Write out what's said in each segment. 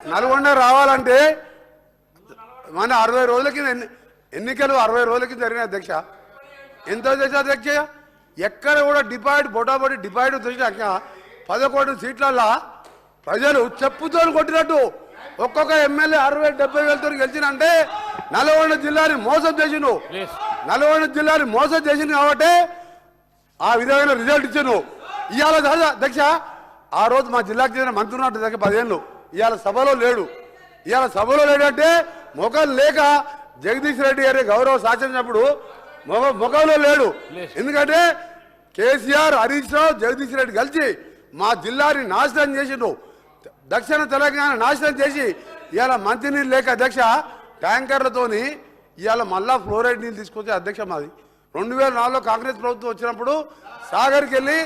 నల్గొండ రావాలంటే మన అరవై రోజుల కింద ఎన్ని- ఎన్నికలు అరవై రోజుల కింద జరిగిన అధ్యక్ష. ఎంత అధ్యక్ష అధ్యక్ష? ఎక్కడ కూడా డిపాయిడ్ బొటాబొటి డిపాయిడ్ చూసినాక పదకొండు సీట్లల్లా ప్రజలు చెప్పుతో కొట్టినట్టు ఒక్కొక్క ఎమ్మెల్యే అరవై డెబ్బై వేలతో గెలిచినంటే నల్గొండ జిల్లాని మోసం చేసిండు. నల్గొండ జిల్లాని మోసం చేసింది కాబట్టి ఆ విధమైన రిజల్ట్ ఇచ్చాను ఇవాళ కాదు అధ్యక్ష ఆ రోజు మా జిల్లాకు చెందిన మంత్రి ఉన్నట్టు దగ్గర పదిహేను ఇవాళ సభలో లేడు. ఇవాళ సభలో లేడంటే ముఖం లేక జగదీష్ రెడ్డి గారి గౌరవ శాసించినప్పుడు ముఖ ముఖంలో లేడు. ఎందుకంటే కేసీఆర్ హరీష్ రావు జగదీష్ రెడ్డి కలిసి మా జిల్లాని నాశనం చేసిండు దక్షిణ తెలంగాణ నాశనం చేసి ఇవాళ మంచినీళ్ళు లేక అధ్యక్ష ట్యాంకర్లతోని ఇవాళ మళ్ళా ఫ్లోరైడ్ నీళ్ళు తీసుకొచ్చే అధ్యక్ష మాది. రెండు వేల నాలుగులో కాంగ్రెస్ ప్రభుత్వం వచ్చినప్పుడు సాగర్కి వెళ్ళి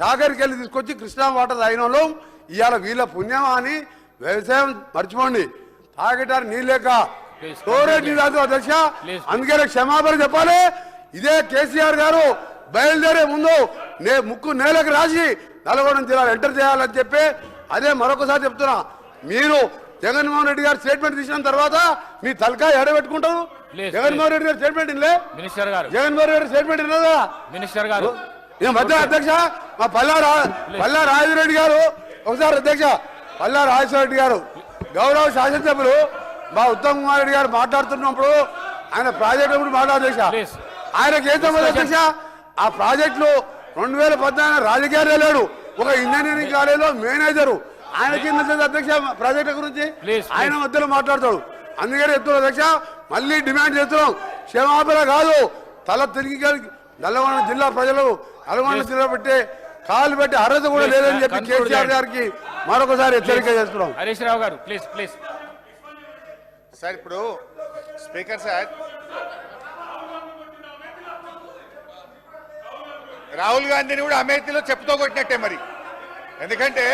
సాగర్కి వెళ్ళి తీసుకొచ్చి కృష్ణా వాటర్ తాగిన వాళ్ళం ఇవాళ వీళ్ళ పుణ్యమా అని వ్యవసాయం మర్చిపోండి. తాగటానికి నీళ్ళు లేక. Please, ఫ్లోరైడ్ నీళ్ళు తాగుతాం అధ్యక్ష. అందుకనే క్షమాపణ చెప్పాలి. ఇదే కేసీఆర్ గారు బయలుదేరే ముందు నే ముక్కు నేలకు రాసి నల్గొండ జిల్లాలో ఎంటర్ చేయాలని చెప్పి అదే మరొకసారి చెప్తున్నా. మీరు జగన్మోహన్ రెడ్డి గారు స్టేట్మెంట్ తీసిన తర్వాత మీ తలకాయ ఎడబెట్టుకుంటారు? జగన్మోహన్ రెడ్డి గారు స్టేట్మెంట్ ఇల్లే మినిస్టర్ గారు. జగన్మోహన్ రెడ్డి స్టేట్మెంట్ ఇన్నదా మినిస్టర్ గారు. మధ్య అధ్యక్ష మా పల్లా పల్లా రాజరెడ్డి గారు ఒకసారి అధ్యక్ష పల్లా రాజేశ్వర రెడ్డి గారు గౌరవ శాసనసభ్యులు మా ఉత్తమ్ కుమార్ రెడ్డి గారు మాట్లాడుతున్నప్పుడు ఆయన ప్రాజెక్టు గురించి మాట్లాడు అధ్యక్ష. Please. ఆయనకి ఏం సంబంధం అధ్యక్ష. ఆ ప్రాజెక్టులు రెండు వేల పద్నాలుగు రాజకీయాలు లేడు. ఒక ఇంజనీరింగ్ కాలేజీలో మేనేజరు. ఆయనకి అధ్యక్ష ప్రాజెక్టు గురించి? ఆయన మధ్యలో మాట్లాడతాడు. అందుకని చెప్తున్నాం అధ్యక్ష మళ్ళీ డిమాండ్ చేస్తున్నాం. క్షమాపణ కాదు. తల తిరిగి నల్లగొండ జిల్లా ప్రజలు నల్గొండ. జిల్లా పెట్టే కాలు పెట్టి అర్హత కూడా Please, లేదని చెప్పి కేసీఆర్. గారికి మరొకసారి హెచ్చరిక చేస్తున్నాం. హరీష్ రావు గారు ప్లీజ్ ప్లీజ్ సార్ ఇప్పుడు స్పీకర్ సార్. రాహుల్ గాంధీని కూడా అమేథీలో చెప్పుతో కొట్టినట్టే మరి. ఎందుకంటే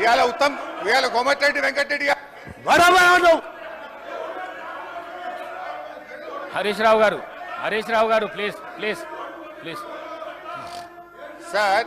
ఇవాళ ఉత్తమ్ ఇవాళ కోమటిరెడ్డి వెంకటరెడ్డి. హరీష్ రావు గారు హరీష్ రావు గారు ప్లీజ్ ప్లీజ్ ప్లీజ్ సార్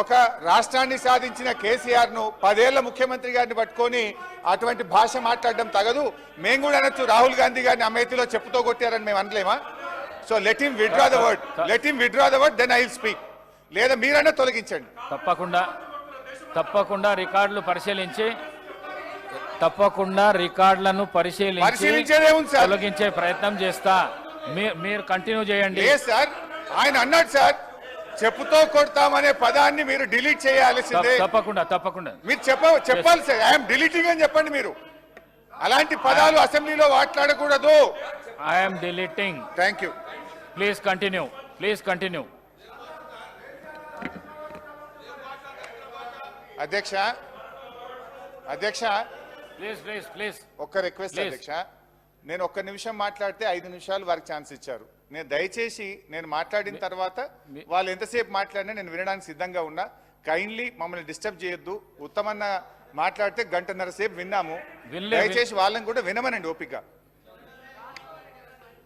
ఒక రాష్ట్రాన్ని సాధించిన కేసీఆర్ను పదేళ్ళ ముఖ్యమంత్రి గారిని పట్టుకొని అటువంటి భాష మాట్లాడడం తగదు. మేము కూడా అనొచ్చు రాహుల్ గాంధీ గారిని అమేథీలో చెప్పుతో కొట్టారని మేము అనలేమా? So let him withdraw the word let him withdraw the word then I will speak లేదా మీరైనా తొలగించండి. తప్పకుండా తప్పకుండా రికార్డులు పరిశీలించి తప్పకుండా రికార్డులను పరిశీలించి పరిశీలించేదే ఉంది సార్. తొలగించే ప్రయత్నం చేస్తా. మీరు కంటిన్యూ చేయండి. సార్? ఆయన అన్నాడు సార్ చెప్పుతో కొడతామనే పదాన్ని మీరు డిలీట్ చేయాల్సిందే. తప్ప- తప్పకుండా తప్పకుండా. మీరు చెప్ప చెప్పాలి సార్ ఐఎమ్ డిలీటింగ్ అని చెప్పండి మీరు. అలాంటి పదాలు అసెంబ్లీలో మాట్లాడకూడదు. I'm deleting thank you please continue please continue అధ్యక్ష అధ్యక్ష. ప్లీజ్ ప్లీజ్ ప్లీజ్ ఒక్క రిక్వెస్ట్. అధ్యక్ష. నేను ఒక్క నిమిషం మాట్లాడితే ఐదు నిమిషాలు వారికి ఛాన్స్ ఇచ్చారు. నేను దయచేసి నేను మాట్లాడిన తర్వాత వాళ్ళు ఎంతసేపు మాట్లాడినా నేను వినడానికి సిద్ధంగా ఉన్నా. కైండ్లీ మమ్మల్ని డిస్టర్బ్ చేయొద్దు. ఉత్తమన్న మాట్లాడితే గంటన్నర సేపు విన్నాము. దయచేసి వాళ్ళని కూడా వినమనండి ఓపిక.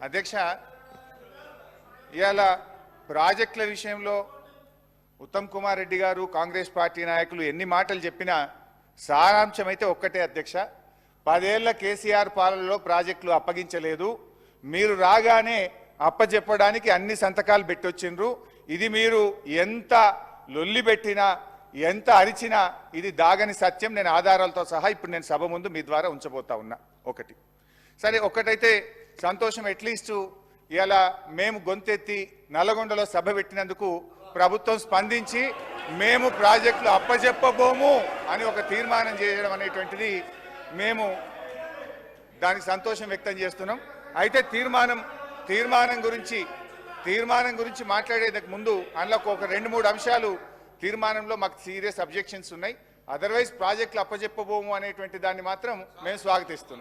అధ్యక్ష ఇవాళ ప్రాజెక్టుల విషయంలో ఉత్తమ్ కుమార్ రెడ్డి గారు కాంగ్రెస్ పార్టీ నాయకులు ఎన్ని మాటలు చెప్పినా సారాంశం అయితే ఒక్కటే అధ్యక్ష. పదేళ్ళ కేసీఆర్ పాలనలో ప్రాజెక్టులు అప్పగించలేదు. మీరు రాగానే అప్పచెప్పడానికి అన్ని సంతకాలు పెట్టొచ్చిండ్రు. ఇది మీరు ఎంత లొల్లి పెట్టినా ఎంత అరిచినా ఇది దాగని సత్యం. నేను ఆధారాలతో సహా ఇప్పుడు నేను సభ ముందు మీ ద్వారా ఉంచబోతా ఉన్నా. ఒకటి. సరే ఒకటైతే సంతోషం అట్లీస్ట్ ఇలా మేము గొంతెత్తి నల్లగొండలో సభ పెట్టినందుకు ప్రభుత్వం స్పందించి మేము ప్రాజెక్టులు అప్పజెప్పబోము అని ఒక తీర్మానం చేయడం అనేటువంటిది మేము దానికి సంతోషం వ్యక్తం చేస్తున్నాం. అయితే తీర్మానం తీర్మానం గురించి తీర్మానం గురించి మాట్లాడేందుకు ముందు అందులో ఒక రెండు మూడు అంశాలు తీర్మానంలో మాకు సీరియస్ అబ్జెక్షన్స్ ఉన్నాయి. అదర్వైజ్ ప్రాజెక్టులు అప్పజెప్పబోము అనేటువంటి దాన్ని మాత్రం మేము స్వాగతిస్తున్నాం.